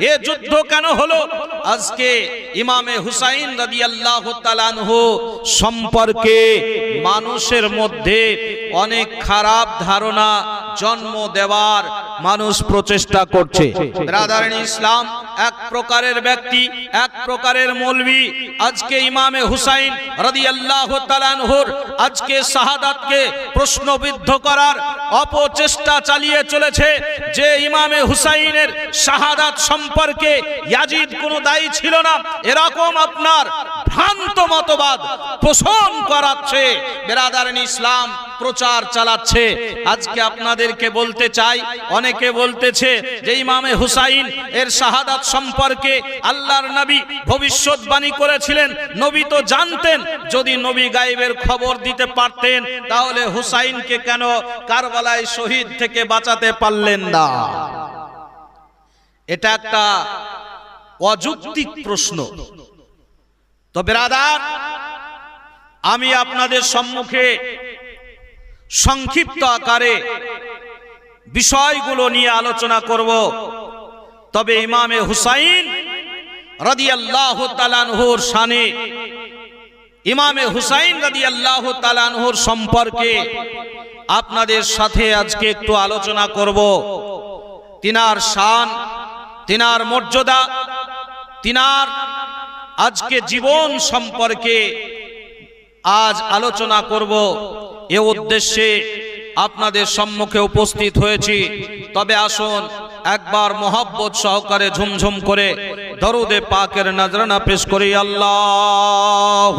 এ যুদ্ধ কেন হলো? আজকে ইমামে হুসাইন রাদিয়াল্লাহু তাআলাহু সম্পর্কে মানুষের মধ্যে অনেক খারাপ ধারণা জন্ম দেওয়ার মানুষ প্রচেষ্টা করছে। ইসলাম এক প্রকারের ব্যক্তি, এক প্রকারের মৌলবি। আজকে ইমামে হুসাইন রাদিয়াল্লাহু তাআলাহুর আজকে শাহাদাতকে প্রশ্নবিদ্ধ করার অপচেষ্টা চালিয়ে চলেছে যে ইমামে হুসাইনের শাহাদাত সম্পর্কে ইয়াজিদ কোনো দায়ী ছিল না। এরকম আপনার ভ্রান্ত মতবাদ পোষণ করাচ্ছে, বেরাদারান ইসলাম প্রচার চালাচ্ছে। আজকে আপনাদেরকে বলতে চাই, অনেকে বলতেছে যে ইমামে হুসাইন এর শাহাদাত সম্পর্কে আল্লাহর নবী ভবিষ্যৎবাণী করেছিলেন, নবী তো জানতেন, যদি নবী গায়েবের খবর দিতে পারতেন, তাহলে হুসাইনকে কেন কারবালায় শহীদ থেকে বাঁচাতে পারলেন না? এটা একটা অযৌক্তিক প্রশ্ন। তো বেরাদার আমি আপনাদের সম্মুখে সংক্ষিপ্ত আকারে বিষয়গুলো নিয়ে আলোচনা করব। তবে ইমামে হুসাইন রাদিয়াল্লাহু তাআলাহুর শানে, ইমামে হুসাইন রাদিয়াল্লাহু তাআলাহুর সম্পর্কে আপনাদের সাথে আজকে একটু আলোচনা করব। তিনার শান, তিনার মর্যাদা তিনার আজকে জীবন সম্পর্কে আজ আলোচনা করব। এ উদ্দেশ্যে আপনাদের সম্মুখে উপস্থিত হয়েছি। তবে আসুন, একবার মোহাব্বত সহকারে ঝুমঝুম করে দরুদে পাকের নজরানা পেশ করি। আল্লাহ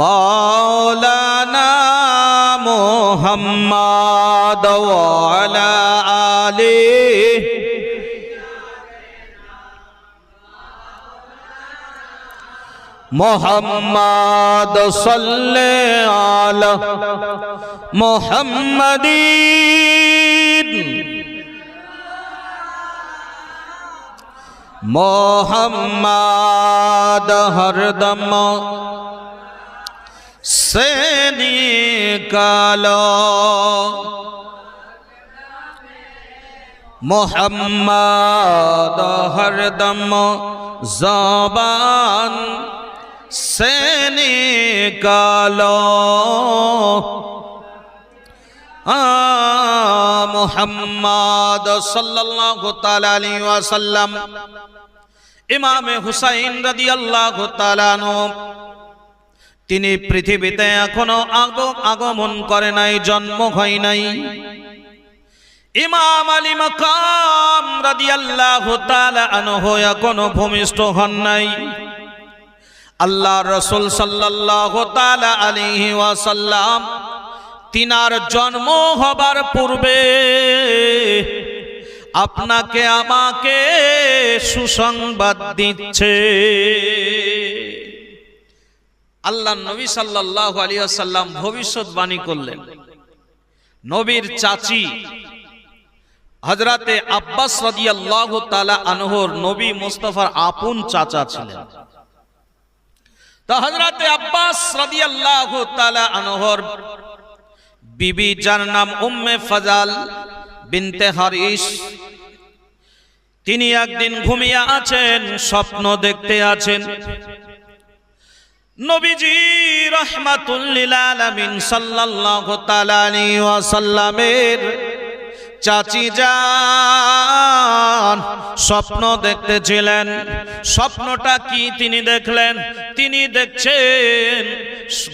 মৌলানা মোহাম্মদ মোহাম্মদ সাল্লে আলা মোহাম্মদিন মোহাম্মদ হরদম সেনি কালো। মোহাম্মদ হরদম জবান से निकालो মোহাম্মদ সাল্লাল্লাহু তাআলা আলাইহি ওয়াসাল্লাম ইমামে হুসাইন রাদিয়াল্লাহু তাআলা তিনি পৃথিবীতে এখনো আগমন করে নাই জন্ম হয় নাই ইমাম আলী মাকাম রাদিয়াল্লাহু তাআলা আনহু এখনো ভূমিষ্ঠ হন নাই আল্লাহ রসুল সাল্লাহ আলিহি ওয়াসাল্লাম তিনার জন্ম হবার পূর্বে আপনাকে, আমাকে সুসংবাদ দিচ্ছে। আল্লাহ নবী সাল্লাহ আলিয়াল্লাম ভবিষ্যৎবাণী করলেন। নবীর চাচি হজরতে আব্বাস রাদিয়াল্লাহ তালা আনহর নবী মুস্তফার আপন চাচা ছিলেন। তো হজরতে আব্বাস রাদিয়াল্লাহু তাআলা আনহর বিবি, যার নাম উম্মে তিনি একদিন ঘুমিয়ে আছেন, স্বপ্ন দেখতে আছেন। নবীজি রহমাতুল্লিল আলামিন সাল্লাল্লাহু তাআলা আলাইহি ওয়াসাল্লামের চাচি যান স্বপ্ন দেখতেছিলেন। স্বপ্নটা কি তিনি দেখলেন? তিনি দেখছেন,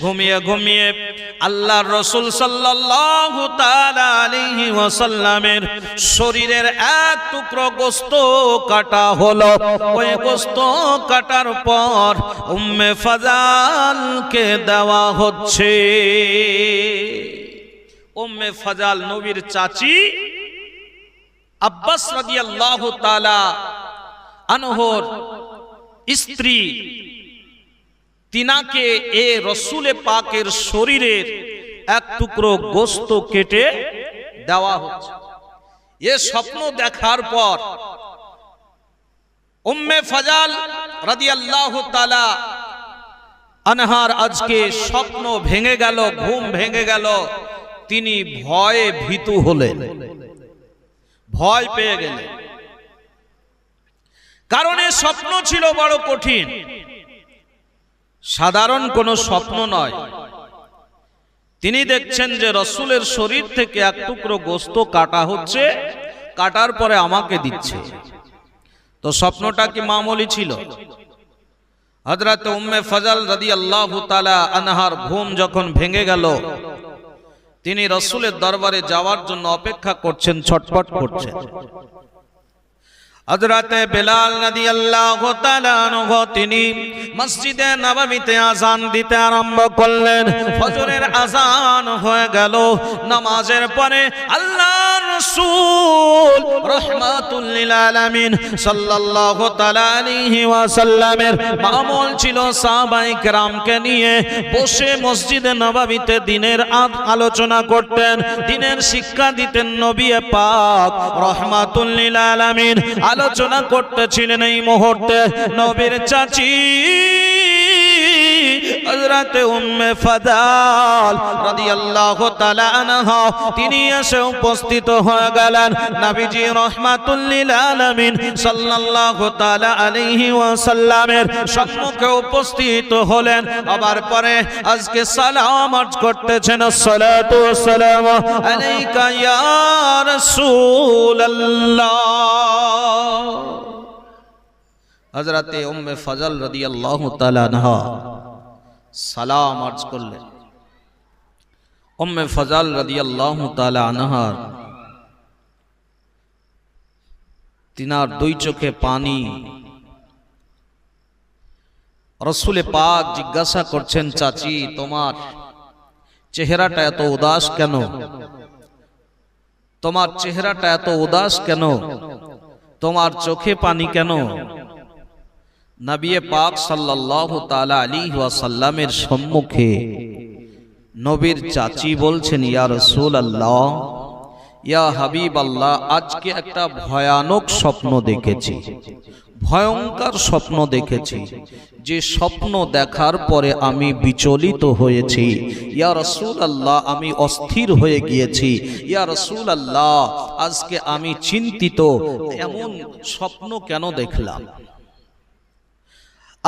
ঘুমিয়ে ঘুমিয়ে আল্লাহ রসুল সাল্লাল্লাহু আলাইহি ওয়াসাল্লামের শরীরের এক টুকরো গোস্ত কাটা হলো। ওই গোস্ত কাটার পর উম্মে ফাজালকে দেওয়া হচ্ছে। উম্মে ফাজাল নবীর চাচি আব্বাস আনহর স্ত্রী তিনাকে এ রসুলে পাকের শরীরের এক টুকরো গোস্ত কেটে দেওয়া হচ্ছে। এ স্বপ্ন দেখার পর উম্মে ফাজাল রাদিয়াল্লাহু তাআলা আনহার আজকে স্বপ্ন ভেঙে গেল, ঘুম ভেঙে গেল। তিনি ভয়ে ভীতু হলেন। ভয় পেয়ে গেলেন কারণ এ স্বপ্ন ছিল বড় কঠিন। সাধারণ কোনো স্বপ্ন নয়। তিনি দেখছেন যে রসুলের শরীর থেকে এক টুকরো গোস্ত কাটা হচ্ছে, কাটার পরে আমাকে দিচ্ছে। তো স্বপ্নটা কি মামুলি ছিল? হজরত উম্মে ফজল রদি আল্লাহ আনহার ঘুম যখন ভেঙে গেল তিনি রসুলের দরবারে যাওয়ার জন্য অপেক্ষা করছেন ছটপট করছেন। হজরতে বেলাল নদী আল্লাহ তিনি মসজিদে নবমীতে আজান দিতে আরম্ভ করলেন। ফজরের আজান হয়ে গেল। নামাজের পরে আল্লাহ মামুল ছিল বসে মসজিদে দিনের আলোচনা করতেন। দিনের শিক্ষা দিতেন নবী পাক রহমাতুল্লিল আলামিন। আলোচনা করতেছিলেন এই মুহূর্তে নবীর চাচি। হযরতে উম্মে ফাদাল রাদিয়াল্লাহু তাআলা আনহা, তিনি এসে উপস্থিত হয়ে গেলেন। নবীজি রাহমাতুল লিল আলামিন সাল্লাল্লাহু তাআলা আলাইহি ওয়াসাল্লামের সম্মুখে উপস্থিত হলেন। আবার পরে আজকে সালাম আর্জ করতেছেন, আসসালাতু ওয়াসসালামু আলাইকা ইয়া রাসূলুল্লাহ। হযরতে উম্মে ফজল রাদিয়াল্লাহু তাআলা আনহা সালাম আর্জ করলেন। উম্মে ফজল রাদিয়াল্লাহু তাআলা আনহার তিনার দুই চোখে পানি। রসুলে পাক জিজ্ঞাসা করছেন, চাচি, তোমার চেহারাটা এত উদাস কেন? তোমার চেহারাটা এত উদাস কেন? তোমার চোখে পানি কেন? নবিয়ে পাক সাল্লাল্লাহু তাআলা আলাইহি ওয়াসাল্লামের সম্মুখে নবীর চাচি বলছেন, ইয়া রাসূলুল্লাহ, ইয়া হাবিব আল্লাহ আজকে একটা ভয়ানক স্বপ্ন দেখেছি, ভয়ঙ্কর স্বপ্ন দেখেছি। যে স্বপ্ন দেখার পরে আমি বিচলিত হয়েছি। ইয়া রসুল আল্লাহ আমি অস্থির হয়ে গিয়েছি। ইয়া রসুল আল্লাহ আজকে আমি চিন্তিত, এমন স্বপ্ন কেন দেখলাম?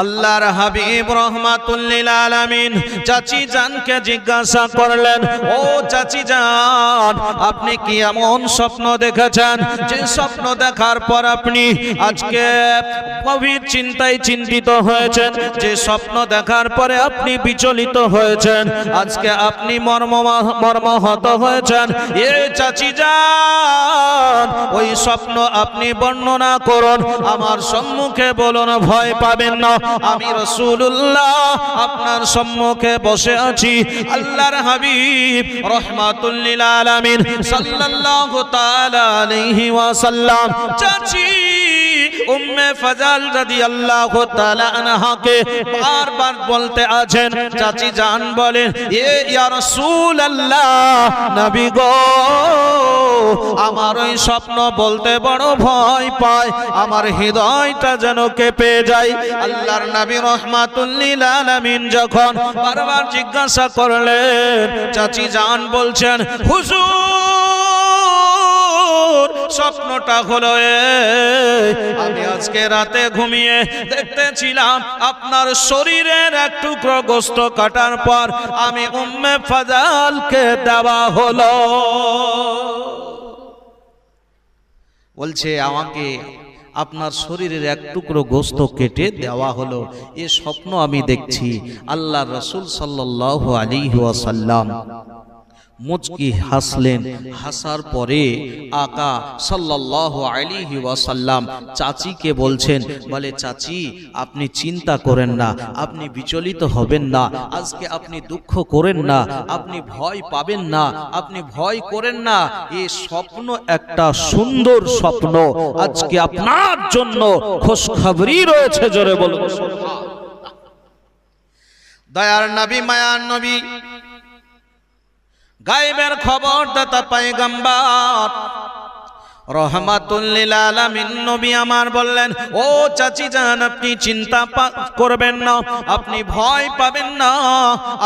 আল্লাহর হাবিব রহমাতুল্লিল আলামিন চাচি জানকে জিজ্ঞাসা করলেন, ও চাচি জান, আপনি কি এমন স্বপ্ন দেখেছেন? যে স্বপ্ন দেখার পর আপনি আজকে গভীর চিন্তায় চিন্তিত হয়েছেন। যে স্বপ্ন দেখার পরে আপনি বিচলিত হয়েছেন। আজকে আপনি মর্ম, মর্মহত হয়েছেন। এ চাচি যান ওই স্বপ্ন আপনি বর্ণনা করুন। আমার সম্মুখে বলুন, ভয় পাবেন না। আমি রসুল্লাহ আপনার সম্মুখে বসে আছি। আল্লাহর হাবিব রহমাতুল্লিল ওয়াসাল্লাম চাচি বলেন, এ নবী গো, আমার ওই স্বপ্ন বলতে বড় ভয় পায়, আমার হৃদয়টা যেন কেঁপে যায়। আল্লাহর নবী রহমাতুল্লিল আলামিন যখন বারবার জিজ্ঞাসা করলেন, চাচি জান বলছেন, হুজুর, স্বপ্নটা হলো আমি আজকে রাতে ঘুমিয়ে দেখতেছিলাম আপনার শরীরের এক টুকরো গোস্ত কাটার পর আমি উম্মে ফাজালকে দেওয়া হলো। বলছে, আমাকে আপনার শরীরের এক টুকরো গোস্ত কেটে দেওয়া হলো। এ স্বপ্ন আমি দেখছি। আল্লাহ রসুল সাল্লাহ আলী ওয়াসাল্লাম। মুচকি হাসলেন। হাসার পরে আকা সাল্লাহ আলিহি ওয়াসাল্লাম চাচিকে বলছেন, বলে, চাচি, আপনি চিন্তা করেন না, আপনি বিচলিত হবেন না, আজকে আপনি দুঃখ করেন না, আপনি ভয় পাবেন না, আপনি ভয় করেন না এই স্বপ্ন একটা সুন্দর স্বপ্ন, আজকে আপনার জন্য খোশখবরি রয়েছে জোরে বলুন। দয়ার নবী, মায়ার নবী গায়েবের খবর দাতা পায়গাম্বার। রহমাতুল্লিল আলামিন নবী আমার বললেন, ও চাচি যান আপনি চিন্তা করবেন না, আপনি ভয় পাবেন না,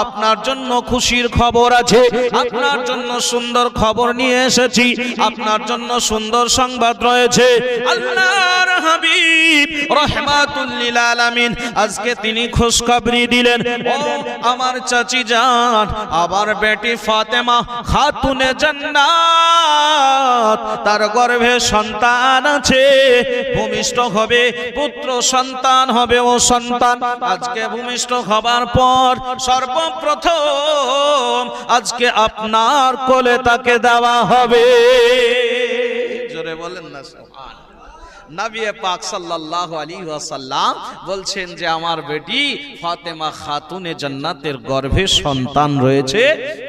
আপনার জন্য খুশির খবর আছে, আপনার জন্য সুন্দর খবর নিয়ে এসেছি, আপনার জন্য সুন্দর সংবাদ রয়েছে। আল্লাহর হাবিব রহমাতুল্লিল আলামিন আজকে তিনি খুশখবরি দিলেন, ও আমার চাচি যান আবার বেটি ফাতেমা, খাতুনে জান্নাত, তার গর্ভে সন্তান আছে, ভূমিষ্ঠ হবে, পুত্র সন্তান হবে, ও সন্তান। আজকে ভূমিষ্ঠ হবার পর সর্বপ্রথম আজকে আপনার কোলে তাকে দেওয়া হবে জোরে বলেন না সুবহান নবী পাক সাল্লাল্লাহু আলাইহি ওয়াসাল্লাম বলছেন যে আমার বেটি ফাতেমা খাতুনে জান্নাতের গর্ভে সন্তান রয়েছে,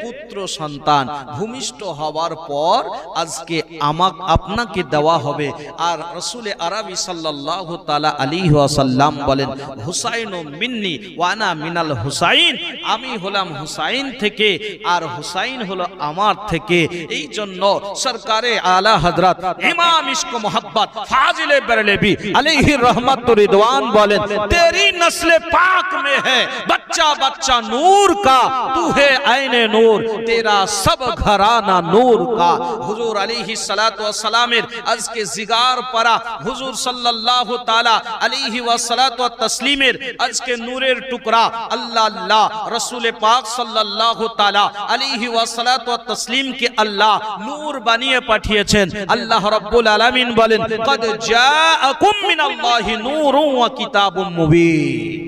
পুত্র সন্তান। ভূমিষ্ঠ হওয়ার পর আজকে আমাক আপনাকে দেওয়া হবে। আর রসুলে আরবি সাল্লাল্লাহু তাআলা আলাইহি ওয়াসাল্লাম বলেন, হুসাইন ও মিন্নি ওয়ানা মিনাল হুসাইন। আমি হলাম হুসাইন থেকে, আর হুসাইন হলো আমার থেকে। এই জন্য সরকারে আলা হযরত ইমাম ইশক মোহাব্বত ফাজিলে बरेलवी अलैहि रहमत रिदवान बोले तेरी नस्ल पाक में है बच्चा बच्चा नूर का तू है आईने नूर तेरा सब घराना नूर का हुजूर अलैहि सलात व सलामेर আজকে জিগার পারা হুজুর সাল্লাল্লাহু তাআলা আলাইহি ওয়া সালাতু ওয়া তাসলিমের আজকে নূরের টুকরা আল্লাহ আল্লাহ রাসূল পাক সাল্লাল্লাহু তাআলা আলাইহি ওয়া সালাতু ওয়া তাসলিম কে আল্লাহ নূর বানিয়ে পাঠিয়েছেন আল্লাহ রাব্বুল আলামিন বলেন কদ জাআকুম মিনাল্লাহি নূরুন ওয়া কিতাবুম মুবিন।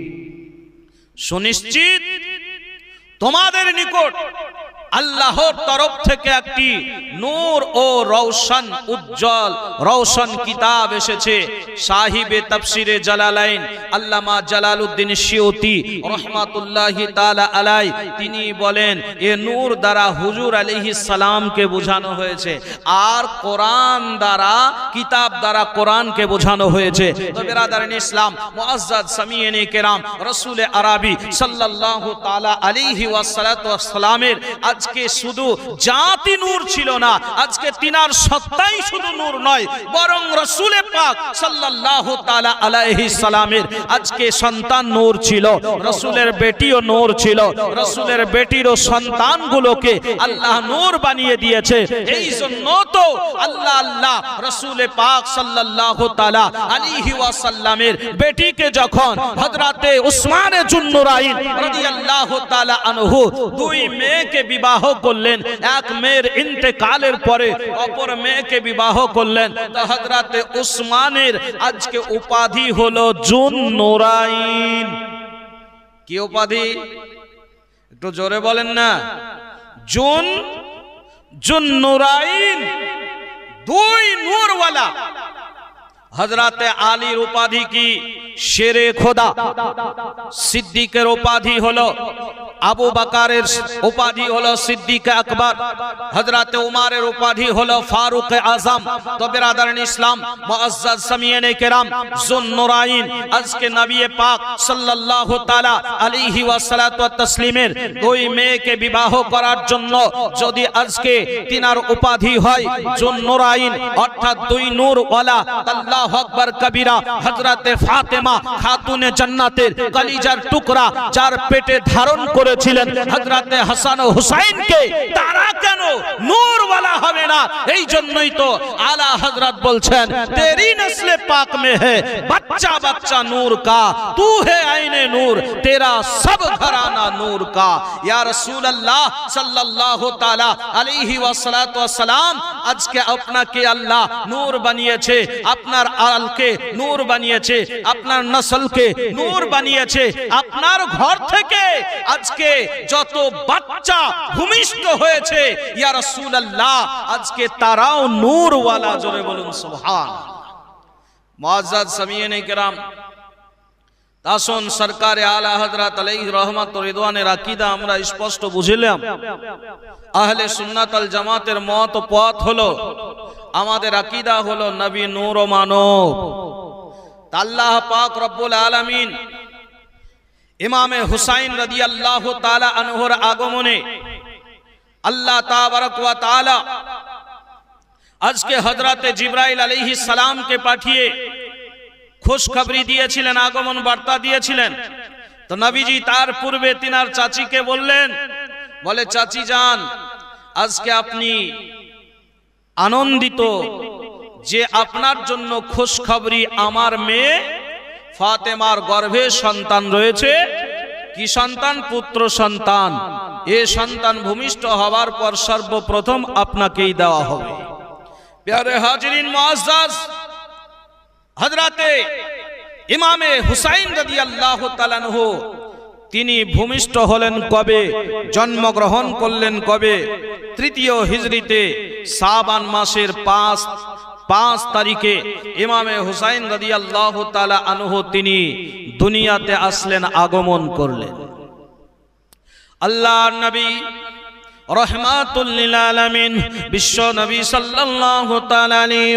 সুনিশ্চিত তোমাদের নিকট আল্লাহর তরফ থেকে একটি নূর ও রৌশন উজ্জ্বল রৌশন কিতাব এসেছে। সাহিবে তাফসিরে জালালাইন আল্লামা জালালউদ্দিন শিওতি রহমাতুল্লাহি তাআলা আলাই তিনি বলেন, এ নূর দ্বারা হুজুর আলাইহিস সালামকে বোঝানো হয়েছে আর কোরআন দ্বারা, কিতাব দ্বারা কোরআনকে বোঝানো হয়েছে। তো বেরাদারিন ইসলাম মুআজ্জাজ সামিয়েনে কেরাম, রাসূল আরবি সাল্লাল্লাহু তাআলা আলাইহি ওয়াসাল্লাতু ওয়াসসালামের আজকে শুধু জাতি নূর ছিল না, আজকে তিনার সত্তাই শুধু নূর নয়, বরং রসুলে পাক সাল্লাল্লাহু তাআলা আলাইহি সালামের আজকে সন্তান নূর ছিল, রসুলের বেটিও নূর ছিল, রসুলের বেটিরও সন্তানগুলোকে আল্লাহ নূর বানিয়ে দিয়েছে, এই জন্য তো আল্লাহ আল্লাহ রসুলে পাক সাল্লাল্লাহু তাআলা আলাইহি ওয়াসাল্লামের বেটিকে যখন হযরতে উসমানে জুন্নুরাইন রাদিয়াল্লাহু তাআলা আনহু দুই মেয়েকে বিবাহ করলেন। এক মেয়ের ইন্তেকালের পরে অপর মেয়েকে বিবাহ করলেন। তো উসমানের আজকে উপাধি হলো জুন নুরাইন। কি উপাধি? একটু জোরে বলেন না। জুন জুন নুরাইন, দুই নূরওয়ালা। হজরতে আলীর উপাধি কি? শেরে খোদা। সিদ্দিকের উপাধি হলো আবু বাকারের উপাধি হলো সিদ্দিক আকবর। হজরতে উমারের উপাধি হলো ফারুক আজম। তো বেরাদারিন ইসলাম, মুআজ্জাজ সামিয়ানে কেরাম, জুন্নুরাইন, আজকে নবী পাক সাল্লাল্লাহু তাআলা আলাইহি ওয়াসাল্লাতু ওয়া তাসলিমের দুই মেয়েকে বিবাহ করার জন্য যদি আজকে তিনার উপাধি হয়, জুন্নুরাইন, অর্থাৎ দুই নূর ওয়ালা আল্লাহু আকবার কবিরা, হযরতে ফাতেমা খাতুনে জান্নাতের কলিজার টুকরা যার পেটে ধারণ করেছিলেন, হযরতে হাসান ও হুসাইনকে, তারা কেন নূর ওয়ালা হবে না? এই জন্যই তো আলা হযরত বলছেন, তেরি নসলে পাক মে হে, বাচ্চা বাচ্চা নূর কা, তু হে আইনে নূর, তেরা সব ঘরানা নূর কা। ইয়া রাসূলুল্লাহ সাল্লাল্লাহু তাআলা আলাইহি ওয়াসাল্লাতু ওয়াসালাম আজকে আপনাকে আল্লাহ নূর বানিয়েছে। আপনার আলকে নূর বানিয়েছে। আপনার নসলকে নূর বানিয়েছে। আপনার ঘর থেকে আজকে যত বাচ্চা ভূমিষ্ঠ হয়েছে, ইয়া রাসূলুল্লাহ, আজকে তারাও নূরওয়ালা, জোরে বলুন সুবহান। মুআজ্জাজ সামিয়েনে কেরাম আসুন সরকারে আলা হযরত আলাইহি রহমাত রিদওয়ানের আকীদা আমরা স্পষ্ট বুঝিলাম। আহলে সুন্নাত আল জামাতের মত পথ হলো, আমাদের আকীদা হলো নবী নূর ও মানব। আল্লাহ পাক রব্বুল আলামিন ইমামে হুসাইন রাদিয়াল্লাহু তাআলা আনহুর আগমনে আল্লাহ তাবারক ওয়া তাআলা আজকে হজরতে জিব্রাইল আলহি সালামকে পাঠিয়ে খুশখবরি দিয়েছিলেন, আগমন বার্তা দিয়েছিলেন। তো নবীজি তার পূর্বে তিনার চাচিকে বললেন, বলে, চাচি যান, আজকে আপনি আনন্দিত যে আপনার জন্য খুশখবরি আমার মেয়ে ফাতেমার গর্ভে সন্তান রয়েছে। কি সন্তান? পুত্র সন্তান। এ সন্তান ভূমিষ্ঠ হওয়ার পর সর্বপ্রথম আপনাকেই দেওয়া হবে। প্যারে হাজরিন মুআজ্জাজ হযরতে ইমামে হুসাইন রাদিয়াল্লাহু তাআলাহু তিনি ভূমিষ্ঠ হলেন কবে, জন্মগ্রহণ করলেন কবে, তৃতীয় হিজরিতে সাবান মাসের পাঁচ পাঁচ তারিখে ইমামে হুসাইন রাদিয়াল্লাহু তাআলা আনহু তিনি দুনিয়াতে আসলেন, আগমন করলেন। আল্লাহর নবী রহমাতুল লিল আলামিন, বিশ্ব নবী তাআলা আলাইহি